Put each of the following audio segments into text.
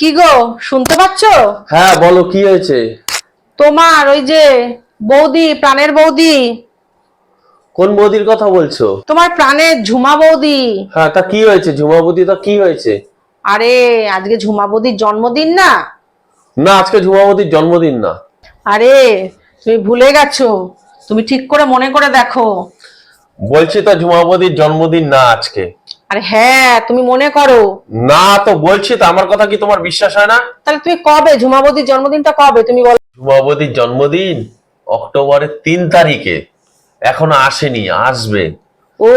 কি গো শুনতে পাচ্ছ? হ্যাঁ বলো কি হয়েছে? তোমার ওই যে বৌদি প্রাণের বৌদি। কোন বৌদির কথা বলছো? তোমার প্রাণের ঝুমা বৌদি। হ্যাঁ তা কি হয়েছে? ঝুমাবতী তা কি হয়েছে? আরে আজকে ঝুমা বৌদির জন্মদিন না? না আজকে ঝুমাবতীর জন্মদিন না। আরে তুমি ভুলে গেছো। তুমি ঠিক করে মনে করে দেখো। বলছি তো ঝুমাবতীর জন্মদিন না আজকে। আরে হ্যাঁ তুমি মনে করো। না তো বলছি তো আমার কথা কি তোমার বিশ্বাস হয় না? তাহলে তুমি কবে ঝুমা বৌদির জন্মদিনটা কবে? তুমি বলো। ঝুমাবতীর জন্মদিন অক্টোবরের তিন তারিখে। এখনও আসেনি আসবে। ও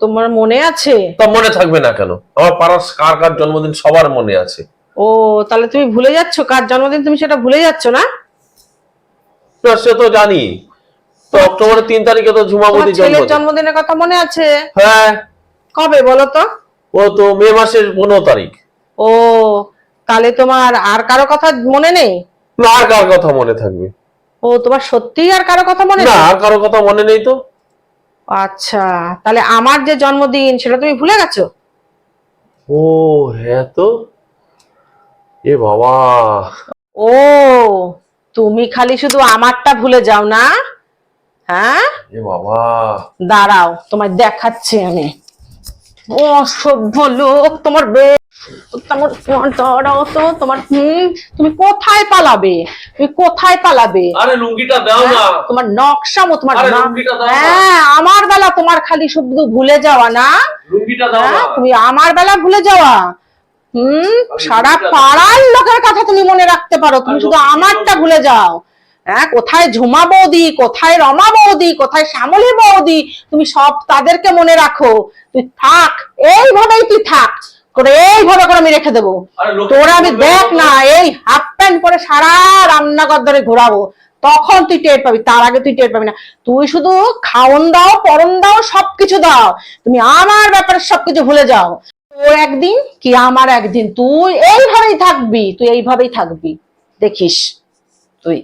তোমার মনে আছে? তা মনে থাকবে না কেন? আমার পাড়ার কার কার জন্মদিন সবার মনে আছে। ও তাহলে তুমি ভুলে যাচ্ছ? কার জন্মদিন তুমি সেটা ভুলে যাচ্ছ না? না, সে তো জানি। তো অক্টোবরের তিন তারিখে তো ঝুমাবতীর ছেলের জন্মদিন। জন্মদিনের কথা মনে আছে? হ্যাঁ। কবে বলো তো? ও তো মে মাসের পনেরো তারিখ। ও তাহলে তোমার আর কারও কথা মনে নেই? না আর কার কথা মনে থাকবে। ও তোমার সত্যিই আর কারও কথা মনে না আর কারও কথা মনে নেই তো। আচ্ছা তাহলে আমার যে জন্মদিন সেটা তুমি ভুলে গেছো? ও হ্যাঁ তো। এ বাবা। ও তুমি খালি শুধু আমারটা ভুলে যাও না? হ্যাঁ? এ বাবা। দাঁড়াও তোমায় দেখাচ্ছি আমি। ও সভ্য লোক তোমার তোমার তো তোমার হুম তুমি কোথায় পালাবে? তুমি কোথায় পালাবে? আরে লুঙ্গিটা দাও না। হ্যাঁ? তোমার নকশামো তোমার না- দাও না। হ্যাঁ আমার বেলা তোমার খালি শুধু ভুলে যাওয়া না। লুঙ্গিটা হ্যাঁ তুমি আমার বেলা ভুলে যাওয়া। হুম সারা পাড়ার লোকের কথা তুমি মনে রাখতে পারো। তুমি শুধু আমারটা ভুলে যাও। হ্যাঁ? কোথায় ঝুমা বৌদি? কোথায় রমা বৌদি? কোথায় শ্যামলী বৌদি? তুমি সব তাদেরকে মনে রাখো। তুই থাক এইভাবেই তুই থাক। করে এইভাবে করে আমি রেখে দেবো। তোরা আমি দেখ না এই হাফ প্যান্ট পরে সারা রান্নাঘর ধরে ঘোরাবো। তখন তুই টের পাবি তার আগে তুই টের পাবি না। তুই শুধু খাওন দাও পরন দাও সবকিছু দাও। তুমি আমার ব্যাপারে সবকিছু ভুলে যাও। তোর একদিন কি আমার একদিন? তুই এইভাবেই থাকবি তুই এইভাবেই থাকবি। দেখিস তুই।